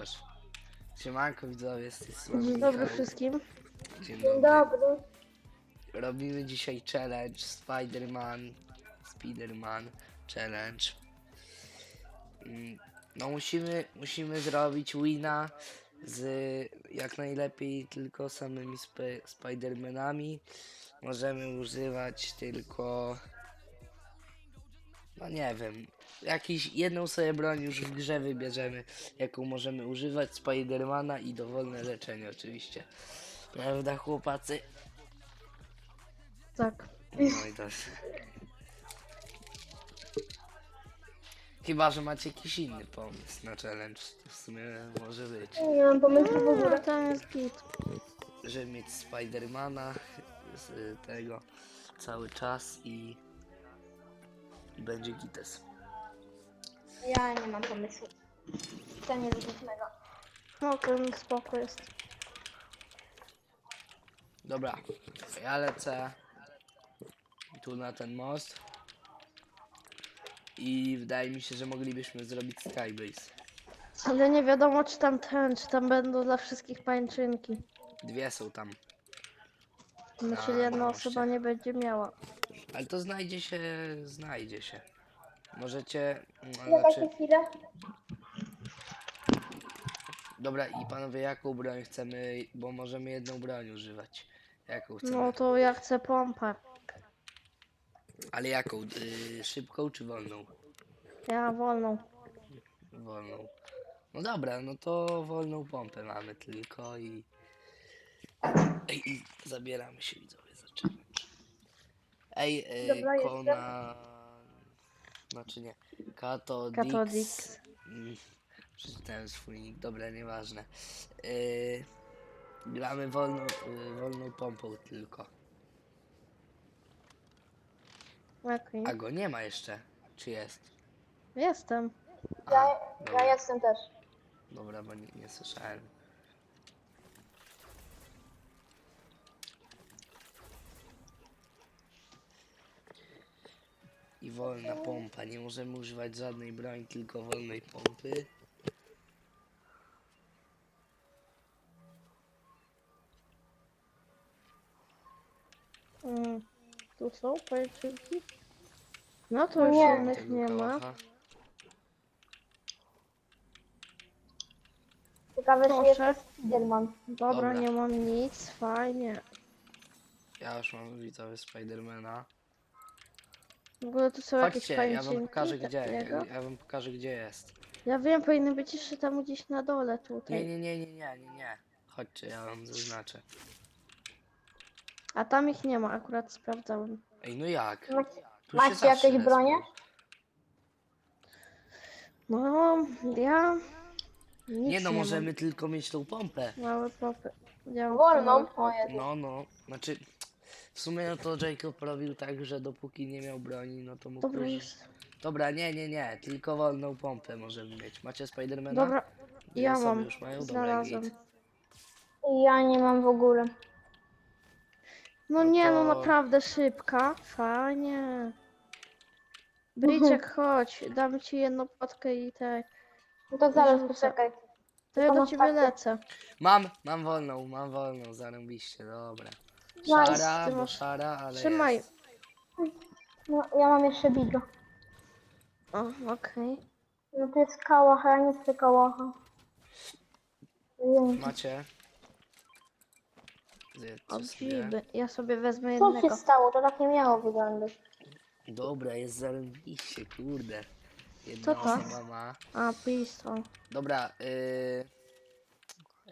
Już. Siemanko widzowie, z tej strony Dzień dobry Michał. wszystkim. Dzień Dzień dobry. dobry. Robimy dzisiaj challenge Spider-Man, Spider-Man challenge. Mm, No musimy, musimy zrobić wina z jak najlepiej tylko samymi sp- Spider-Manami. Możemy używać tylko no nie wiem, jakiś jedną sobie broń już w grze wybierzemy, jaką możemy używać Spidermana i dowolne leczenie oczywiście. Prawda chłopacy? Tak. No i to jest... Chyba, że macie jakiś inny pomysł na challenge, to w sumie może być. Nie mam pomysłu w ogóle. tam jest git. Żeby mieć Spidermana z tego cały czas i, i będzie gites. Ja nie mam pomysłu. To nie zbytnego. No, ten spoko jest. Dobra, ja lecę tu na ten most i wydaje mi się, że moglibyśmy zrobić skybase. Ale nie wiadomo, czy tam ten, czy tam będą dla wszystkich pańczynki. Dwie są tam, No, A, czyli jedna no osoba właśnie. nie będzie miała. ale to znajdzie się, znajdzie się. Możecie, Czekajcie znaczy, chwilę. dobra i panowie, jaką broń chcemy, bo możemy jedną broń używać. Jaką chcemy? No to ja chcę pompę. Ale jaką? Y, szybką czy wolną? Ja wolną. Wolną. No dobra, no to wolną pompę mamy tylko i... Ej, i zabieramy się widzowie za challenge. Ej, y, Dobra. Kona... Znaczy nie, Kato Dix... Katodix. Mm, Przeczytałem swój nick, dobra, nieważne. Y, gramy wolną, y, wolną pompą tylko. Okej. A go nie ma jeszcze. Czy jest? Jestem. A, Ja, dobra. ja jestem też. Dobra, bo nie, nie słyszałem. I wolna pompa. Nie możemy używać żadnej broni, tylko wolnej pompy. Mm. Tu są pańczynki? No to już Nie. innych Tego nie ma. kałacha. Ciekawe, czy Proszę. jest Spiderman. Dobra, Dobra. nie mam nic, fajnie. Ja już mam widzowie Spidermana. W ogóle tu są jakieś Chodźcie, ja wam pokażę gdzie. Ja, ja wam pokażę gdzie jest. Ja wiem, powinny być jeszcze tam gdzieś na dole tutaj. Nie, nie, nie, nie, nie, nie, nie. Chodźcie, ja wam zaznaczę. A tam ich nie ma, akurat sprawdzałem. Ej, no jak? Macie, Tu się macie zawsze jakieś bronie? No, ja... Nic Nie no, mam. możemy tylko mieć tą pompę. Małe popy. Ja mam Wolną? O. Jezu. No, no, znaczy w sumie no to Jacob robił tak, że dopóki nie miał broni, no to mógł Dobra, użyć... jest. Dobra, nie, nie, nie, tylko wolną pompę możemy mieć. Macie Spidermana? Dobra, Dwie ja osoby mam. już mają? Dobra, Znalazłem. git. Ja nie mam w ogóle. No No nie, no to- naprawdę szybka. Fajnie. Bryczek, chodź. Dam ci jedną potkę i te. No to zaraz poczekaj. To ja do ciebie lecę. Mam, mam wolną, mam wolną, zarąbiście, dobra. Nice, Szara, bo masz- szara, ale Trzymaj. jest. No, ja mam jeszcze bigo. O, okej. No to jest kałacha, ja nie chcę kałacha. Dzięki. Macie? Zjedzcie O, sobie. grzyby. Ja sobie wezmę Co się jednego. stało? To tak nie miało wyglądać. Dobra, jest zarąbiście, kurde. Jedna Co to? osoba ma. A, pistol. Dobra, yy...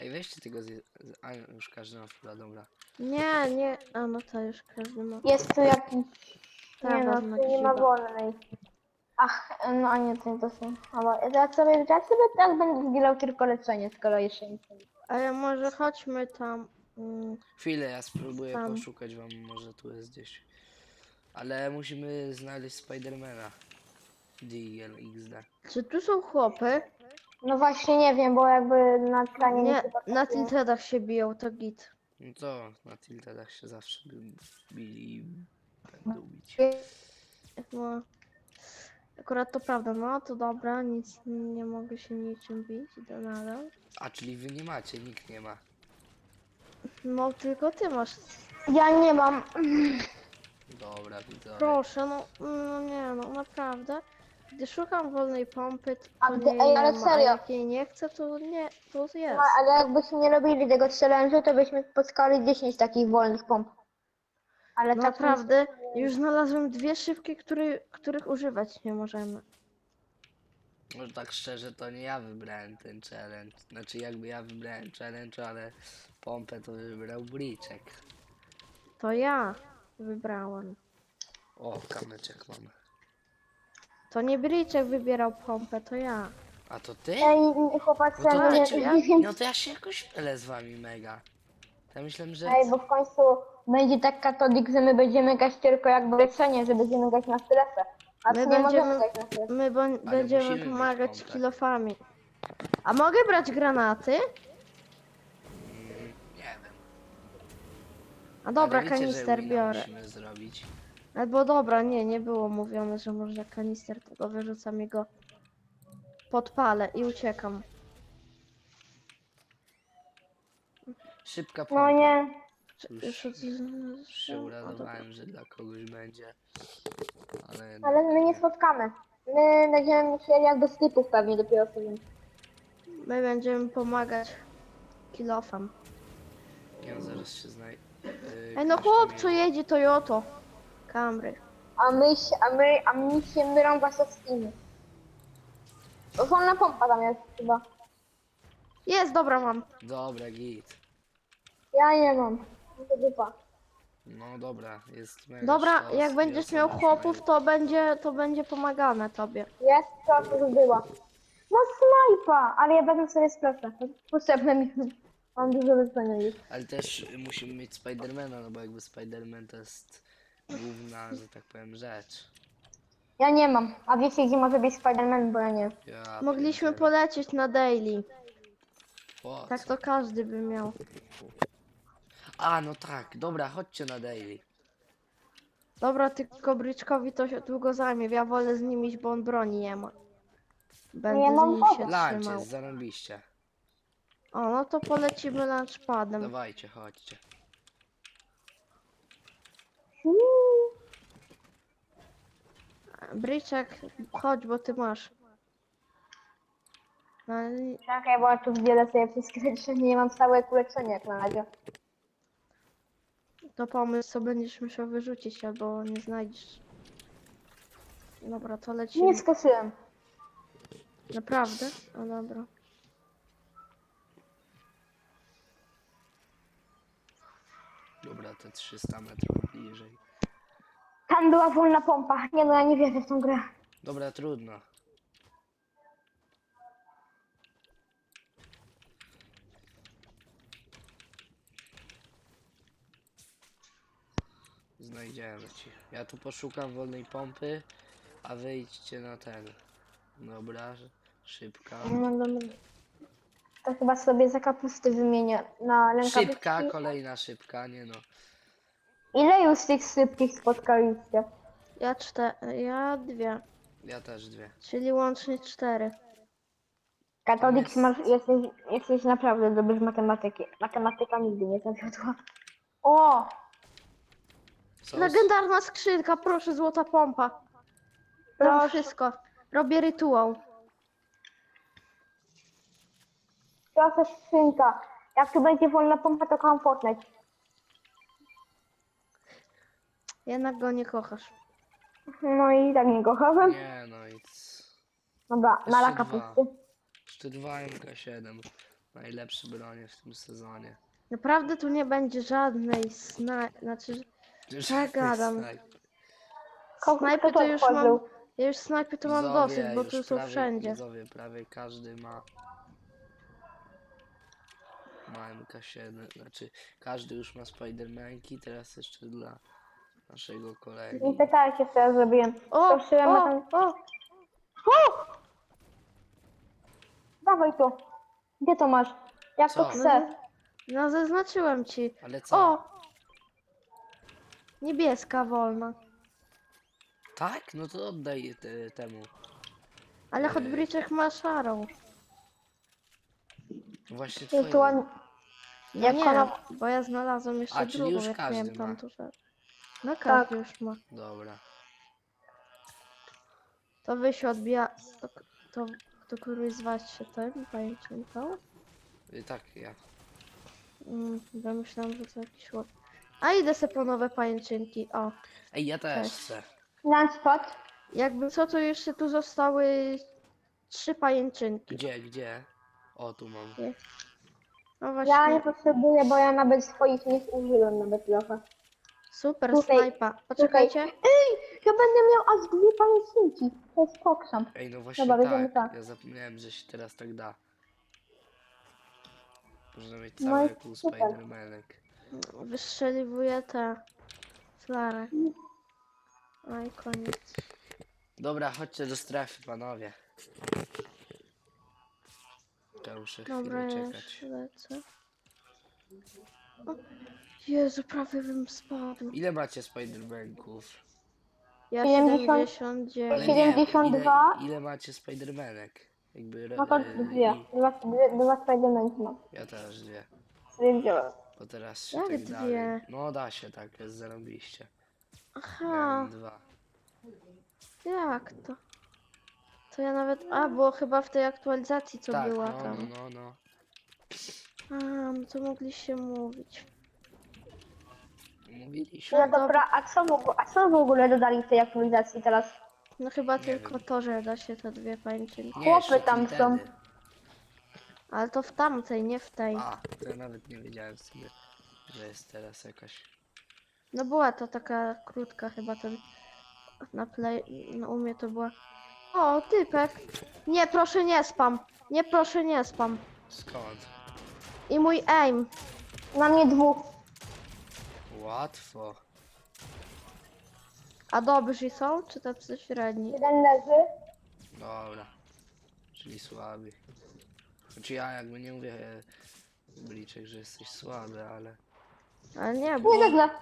Ej, weźcie tego z... z- A, już każdy ma chyba, dobra. Nie, nie. A no to już każdy ma. Jest tu jakiś... Ja Nie no, tu nie ma wolnej. Ach, no a nie, to, to są... Ale jak sobie, jak sobie tak będę zbierał tylko leczenie, skoro jeszcze nic nie Ale może chodźmy tam. Mm, Chwilę, ja spróbuję Tam. poszukać wam, może tu jest gdzieś. Ale musimy znaleźć Spidermana. DL XD. Czy tu są chłopy? No właśnie nie wiem, bo jakby na ekranie Nie, chyba na nie- tiltedach się biją, to git. No to na tiltedach się zawsze by- bili i będą bić. No. Akurat to prawda, no to dobra, nic nie mogę się niczym bić, do nadal. A czyli wy nie macie, nikt nie ma. No tylko ty masz. Ja nie mam. Dobra, widzowie. Proszę, no, no nie no, naprawdę. Gdy szukam wolnej pompy, to, A to gdy- nie, ej, ale ma, serio. a jak jej nie chcę, to nie, to jest. No, ale jakbyśmy nie robili tego challenge'u, to byśmy spotkali 10 takich wolnych pomp. Ale No tak naprawdę, już znalazłem dwie szybkie, który, których używać nie możemy. Może tak szczerze, to nie ja wybrałem ten challenge. Znaczy jakby ja wybrałem challenge, ale pompę to wybrał Briczek. To ja wybrałem. O, kamyczek mamy. To nie Briczek wybierał pompę, to ja. A to ty? Ej, chłopacy, No to, ja ty, czy ja, nie wiem. no to ja się jakoś mylę z wami mega. Ja myślałem, że... Ej, bo w końcu będzie tak katolik, że my będziemy grać tylko jakby leczenie, że będziemy grać na stylefę. A My nie możemy będziemy- grać na. My musimy będziemy mieć pomagać pompę. kilofami. A mogę brać granaty? Mm, nie wiem. A dobra, Ale wiecie, że kanister wina biorę. musimy zrobić. Albo dobra, nie, nie było mówione, że można kanister, tylko wyrzucam i go podpalę i uciekam. Szybka pompa. No nie. Już Już się uradowałem, że dla kogoś będzie. Ale... Ale my nie spotkamy. My będziemy musieli jakby z typów pewnie dopiero sobie. My będziemy pomagać kilofam. Ja zaraz się znaj... Yy, Ej no ktoś tam chłop, co jedzie Toyoto. Camry. A my się, a my, a mi się mylą właśnie z innymi. Wolna pompa tam jest chyba. Jest, dobra mam. Dobra, git. Ja nie mam. No to dupa. No dobra, jest mega Dobra, sztos, jak będziesz miał chłopów, to będzie, to będzie pomagane tobie. Jest, to już była. No snajpa! Ale ja będę sobie sprawdzę. Potrzebne mi. Mam dużo wyzwania już. Ale też musimy mieć Spidermana, no bo jakby Spiderman to jest główna, że tak powiem, rzecz. Ja nie mam. A wiecie gdzie może być Spider-Man, bo ja nie. Ja Mogliśmy pierdzielę. polecieć na daily. Po Tak co? to każdy by miał. A, no tak, dobra, chodźcie na daily. Dobra, tylko Bryczkowi to się długo zajmie. Ja wolę z nim iść, bo on broni nie ma. Będę Ja z mam nim się. Lunch trzymał. jest, zarąbiście. O, no to polecimy lunchpadem. Dawajcie, chodźcie. Bryczek, chodź, bo ty masz. No, ale Czekaj, bo ja tu wdzielę sobie wszystkie leczenie. Nie mam całe leczenie jak na razie. to pomysł, co będziesz musiał wyrzucić, albo nie znajdziesz. Dobra, to lecimy. Nie skoczyłem. Naprawdę? No dobra. Dobra, te 300 metrów bliżej. Tam była wolna pompa. Nie no, ja nie wierzę w tą grę. Dobra, trudno. Znajdziemy ci. Ja tu poszukam wolnej pompy, a wyjdźcie na ten. Dobra, szybka. No dobra. To chyba sobie za kapusty wymienię na. Szybka, kolejna szybka, nie no. Ile już tych szybkich spotkaliście? Ja cztery, ja dwie, Ja też dwie. czyli łącznie cztery. Katolik, jest- masz, jesteś, jesteś naprawdę dobry z matematyki. Matematyka nigdy nie zawiodła. O! Co? Legendarna skrzynka, proszę, złota pompa. Proszę. wszystko. Robię rytuał. Proszę skrzynka. Jak tu będzie wolna pompa, to kocham Fortnite. Jednak go nie kochasz. No i tak nie kochałem. Nie no i c- Dobra, na Jeszcze dwa. kapusty. jeszcze 2 MK7. Najlepsze bronie w tym sezonie. Naprawdę tu nie będzie żadnej sna... Znaczy, Żadnych gadam. Kogo- snajpy kto to już otworzył? mam... Ja już snajpy to mam Widzowie, dosyć, bo już tu są prawie, wszędzie. Widzowie, prawie każdy ma. Ma MK7, znaczy każdy już ma Spidermanki, teraz jeszcze dla naszego kolegi. Nie pytajcie, co ja zrobiłem. O, Patrzyłem na ten... o, o! O! Dawaj tu. Gdzie to masz? Jak Co? to chcę? No zaznaczyłem ci. Ale co? O! Niebieska wolna. Tak? No to oddaj te, temu. Ale Ej. Hotbridge'ek ma szarą. Właśnie ładnie. Ja Jak nie, ona... bo ja znalazłem jeszcze A, czyli drugą, już jak każdy miałem ma. No każdy już ma. Dobra. To wy się odbija... To, to, to któryś z was się ten pajęczynką? Y, Tak, ja. Mm, bo myślałam, że to jakiś chłop. A idę se po nowe pajęczynki. O, Ej, ja też Cześć. chcę. Landspot. jakby co, to jeszcze tu zostały trzy pajęczynki. Gdzie, gdzie? O, tu mam. No Ja nie potrzebuję, bo ja nawet swoich nie zużyłem nawet trochę. super tutaj- snajpa. Poczekajcie. Ej, ja będę miał aż dwie pamiętniki. To jest koksam. Ej, no właśnie Dobra, będziemy tak. tak. Ja zapomniałem, że się teraz tak da. Można mieć No cały i u super. Spidermanek. Wystrzeliwuję te flary. No i koniec. Dobra, chodźcie do strefy, panowie. Ja muszę Dobra, chwilę ja czekać. lecę. O, Jezu, prawie bym spadł. Ile macie Spidermanków? Ja 70. 79. Ale nie, 72? Ile, ile macie Spidermanek? Jakby No to e, dwie. i- Dwa, dwie, dwa Spidermanki mam. Ja też dwie. Sobie wziąłem. Bo teraz się Jak tak dwie? dalej. No da się tak, jest zarobiście. Aha, Miałem dwa. jak to? To ja nawet... A, było chyba w tej aktualizacji, co tak, była no, tam. no, no, no. A, no to mogliście mówić. Mówiliśmy. No dobra, a co, w ogóle, a co w ogóle dodali w tej aktualizacji teraz? No chyba Nie tylko wiem. to, że da się te dwie pańczynki. Nie, chłopy jeszcze tam wtedy. są. Ale to w tamtej, nie w tej. A, to ja nawet nie wiedziałem sobie, że jest teraz jakaś. No była to taka krótka chyba ten na play, no u mnie to była. O, typek. Nie, proszę nie spam. Nie, proszę nie spam. Skąd? I mój aim. Na mnie dwóch. Łatwo. A dobrzy są, czy tacy średni? Jeden leży. Dobra. Czyli słaby. Znaczy ja jakby nie mówię e, Bliczek, że jesteś słaby, ale Ale nie, bo Nie dedle. nie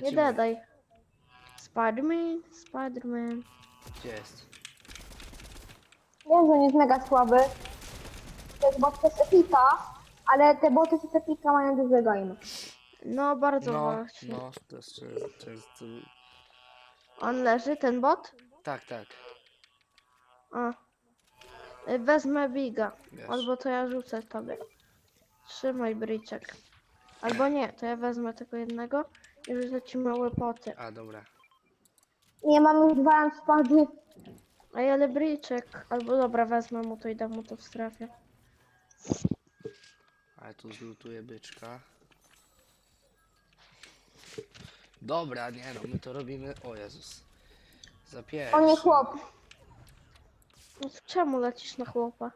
lecimy. dadaj. Spiderman, Spiderman. Gdzie jest? Wiem, że on jest mega słaby. To jest bot z Epika, ale te boty z Epika mają dużego aima. No, bardzo No, właśnie. no, to jest często, często... On leży, ten bot? Tak, tak. A. Y, Wezmę biga. Wiesz. Albo to ja rzucę tobie. Trzymaj bryczek. Albo nie, to ja wezmę tylko jednego i rzucę ci małe poty. A, dobra. Nie mam już dwa landspady. A ja ale bryczek. Albo dobra, wezmę mu to i dam mu to w strefie. A ja tu zlutuję byczka. Dobra, nie no, my to robimy... O Jezus. Za On nie chłop. No to czemu lecisz na chłopa?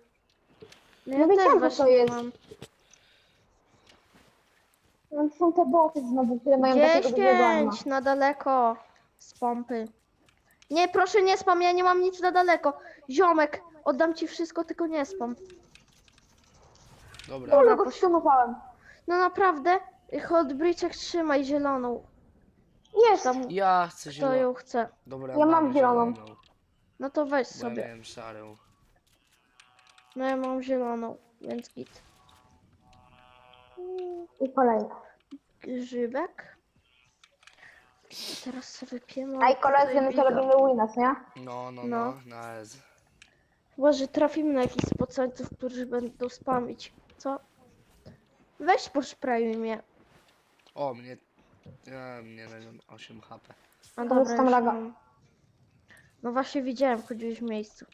No No ja wiedziałem, też że to właśnie jest. mam. No to są te boty znowu, które mają takiego dużego aima. 10 na daleko z pompy. Nie, proszę nie spam, ja nie mam nic na daleko. Ziomek, oddam ci wszystko, tylko nie spam. Dobra, Dobra, go stunowałem. No naprawdę, Hot Bryczek trzymaj zieloną. Jest! Tam ja chcę kto zieloną. ją chce. Dobra, Ja mam mam zieloną. No to weź Bo ja sobie. miałem szarą. No ja mam zieloną, więc git. I kolejna. Grzybek. Teraz sobie wypiemy. A i koledzy, my to robimy winners, nie? No, no, No. no, na S. Może trafimy na jakichś spoceńców, którzy będą spamić. Co? Weź poszprejuj mnie. O, mnie... Ja, mnie na 8 HP. A dobra, jest tam już laga. mam. No właśnie widziałem, chodziłeś w miejscu.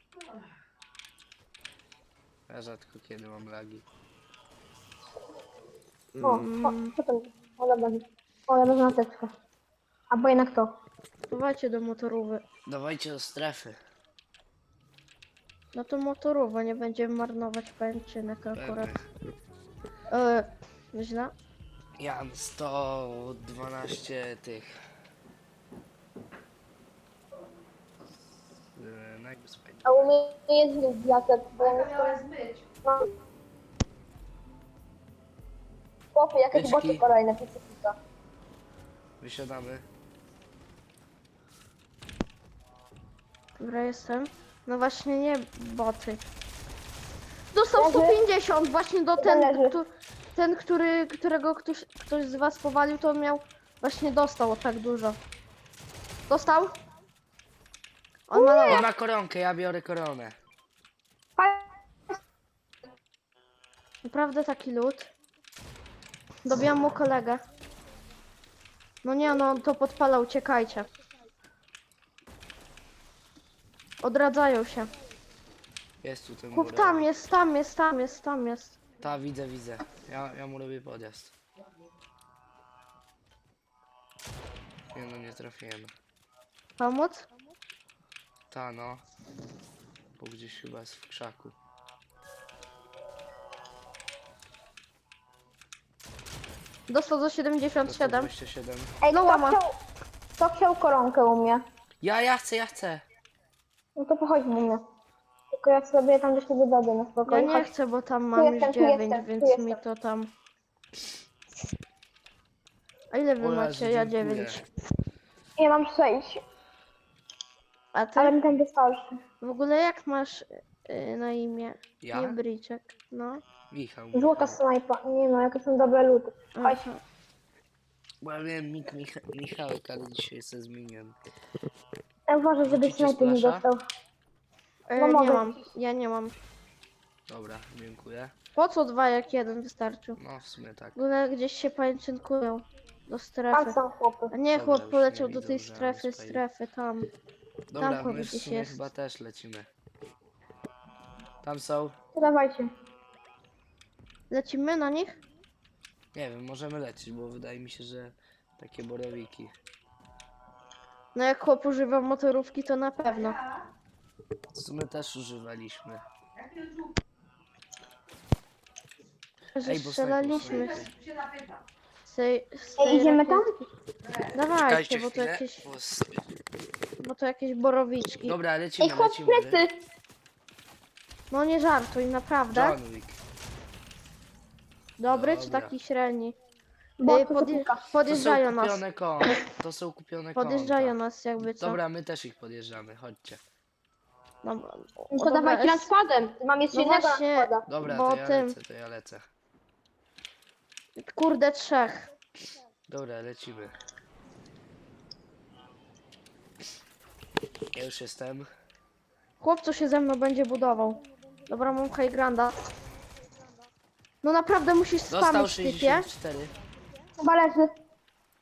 Ja rzadko kiedy mam lagi. O, Mm. o, co to? O, dobra. O, ja wezmę teczkę. Albo jednak to. Dawajcie do motorówy. Dawajcie do strefy. No to motorowa, nie będziemy marnować pęczynek akurat. E, źle? Ja mam 112 tych. Na jakby spędzi. A u mnie nie jest znów wiatr, bo ja jestem... No. Chłopie, jakieś Teczki. boty kolejne, piecyfika. Wysiadamy. Dobra, jestem. No właśnie nie boty. Dostał Leży. 150, właśnie do ten, kto, ten który, którego ktoś, ktoś z was powalił, to on miał, właśnie dostał tak dużo. Dostał? On ma On ma koronkę, ja biorę koronę. Naprawdę taki lód. Dobijam mu kolegę. No nie, no on to podpala, uciekajcie. Odradzają się. Jest tu ten góra. tam jest, tam jest, tam jest, tam jest. Ta, widzę, widzę. Ja, ja mu robię podjazd. Nie no, nie trafiłem. Pomóc? Ta, no. Bo gdzieś chyba jest w krzaku. Dostał do To 77. 127. Ej, No kto łama. chciał, kto chciał koronkę u mnie? Ja, ja chcę, ja chcę. No to pochodź u mnie. Tylko ja sobie tam do siebie dojdę na Ja spokojnie. nie chcę, bo tam mam już jestem, tu 9, jestem, tu więc jestem. mi to tam... A ile wy O Jezu, macie? Ja dziękuję. 9. Ja mam sześć, A ty? ale mi tam wystarczy. W ogóle jak masz y, na imię? Ja? Nie Bryczek, no. Michał. Złota Michał. snajpa. Nie no, jakie są dobre luty. Chodź. Aha. Bo ja miałem nick Micha Michałek, ale dzisiaj se zmieniłem. Ja uważam, żeby Rzucicie snajpy nie splasha? dostał. E, No nie mogę. mam, ja nie mam. Dobra, dziękuję. Po co dwa jak jeden wystarczył? No, w sumie tak. W ogóle gdzieś się pajęczynkują. Do Tam strefy. są chłopy. A nie, Dobra, chłop już poleciał nie do tej że strefy, strefy, tam. Dobra, chłop my w gdzieś sumie jest. chyba też lecimy. Tam są? To dawajcie. Lecimy na nich? Nie wiem, możemy lecieć, bo wydaje mi się, że takie borowiki. No jak chłop używa motorówki, to na pewno. W sumie też używaliśmy. Że Ej, bo strzelaliśmy snajper z tej, z tej Ej, idziemy tam? rakietki. Dawajcie, Czekajcie bo to chwilę. jakieś, bo s- bo to jakieś borowiczki. Dobra, Ej, lecimy, chłop lecimy. plecy! No nie żartuj, naprawdę. John Wick. Dobry czy Dobra. taki średni? Bo Ej, to podje zapika. To są podjeżdżają nas. kupione konta. To są kupione Podjeżdżają konta. nas jakby co. Dobra, my też ich podjeżdżamy, chodźcie. Dobra. No O, to dobra, dawajcie es- nad składem. Mam jeszcze No jednego właśnie. Dobra, Bo to ja tym- lecę, to ja lecę. Kurde, trzech. Dobra, lecimy. Ja już jestem. Chłopcu się ze mną będzie budował. Dobra, mam high granda. No naprawdę musisz Dostał spamić, typie. 64. Chyba leży.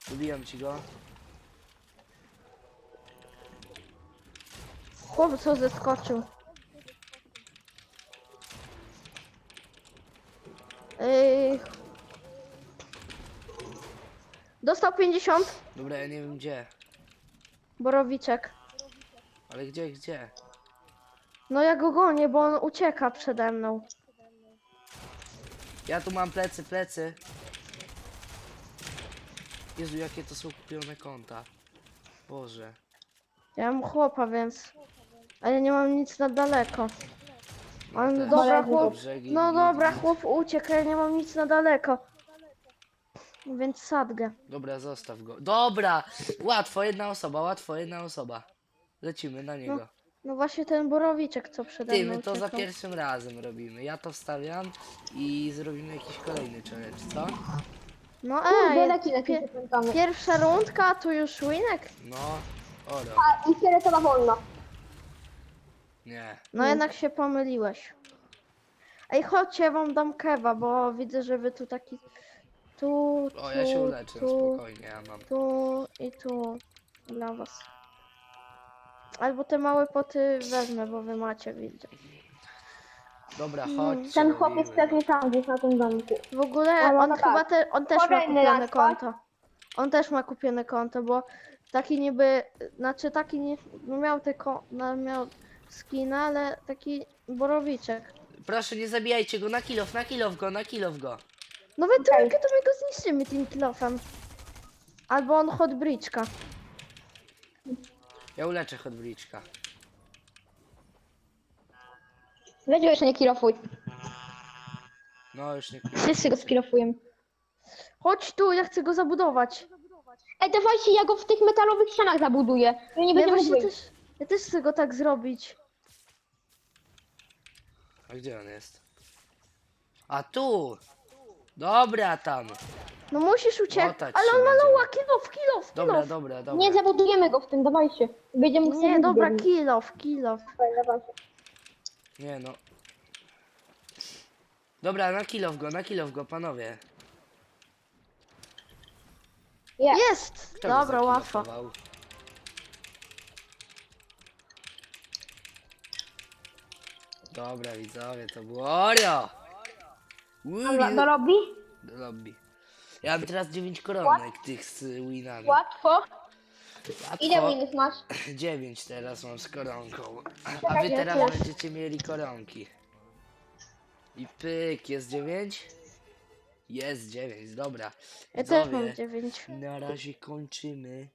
Wybijam ci go. Chłopcu zeskoczył. Yy... Dostał 50. Dobra, ja nie wiem gdzie. Borowiczek. Ale gdzie, gdzie? No ja go gonię, bo on ucieka przede mną. Ja tu mam plecy, plecy. Jezu, jakie to są kupione konta. Boże. Ja mam chłopa, więc... Ale nie mam nic na daleko. No Ale też. dobra, Brzegi, chłop. brzegi, No dobra, chłop uciekł, ja nie mam nic na daleko. Więc sadgę. Dobra, zostaw go. Dobra! Łatwo, jedna osoba, łatwo, jedna osoba. Lecimy na niego. No właśnie ten borowiczek, co przede Ty, mną my to za uciekał. pierwszym razem robimy. Ja to wstawiam i zrobimy jakiś kolejny challenge, co? No Kurde, ej, pie- pierwsza rundka, tu już winek? No, oro. A i fioletowa wolno. Nie. No jednak się pomyliłeś. Ej, chodźcie, ja wam dam kewa, bo widzę, że wy tu taki... Tu, tu, O, ja się uleczę, tu, spokojnie, ja mam. tu i tu dla was. Albo te małe poty wezmę, bo wy macie, widzę. Dobra, Mm, chodź. Ten chłop jest pewnie tam gdzieś na tym domku. W ogóle Ale on no chyba tak. te, on też ma Kolejny kupione raz, tak? konto. On też ma kupione konto, bo taki niby, znaczy taki nie, no miał tylko, no miał skina, ale taki borowiczek. Proszę, nie zabijajcie go, na kilof, na kilof go, na kilof go. No Okej. trójkę to my go zniszczymy tym kilofem. Albo on hot bridge'ka. Ja uleczę Hotbridge'ka. Weź go jeszcze nie kilofuj. No, już nie Wszyscy go skilofują. Chodź tu, ja chcę go zabudować. Ej, dawajcie, ja go w tych metalowych ścianach zabuduję. Ja nie Ja będziemy właśnie też. Ja też chcę go tak zrobić. A gdzie on jest? A tu! Dobra tam! No musisz uciekać. Łatać Ale się on ma będzie. loła, kill off, kill off, kill Dobra, off. dobra, Nie dobra. zabudujemy go w tym, dawajcie. Będziemy Nie, sobie dobra, off, kill off. Dawaj, dawajcie. Nie no. Dobra, na kilow go, na kilow go, panowie. Jest. Jest! Kto go Dobra, łatwo. zakilofował? Dobra, widzowie, to było Oreo! Dobra, do lobby? Do lobby. Ja mam teraz 9 koronek tych z winami. Łatwo. Ile minut masz? 9 teraz mam z koronką. A wy teraz będziecie mieli koronki. I pyk, jest 9? Jest 9, dobra. Ja też Widzowie, mam dziewięć. Na razie kończymy.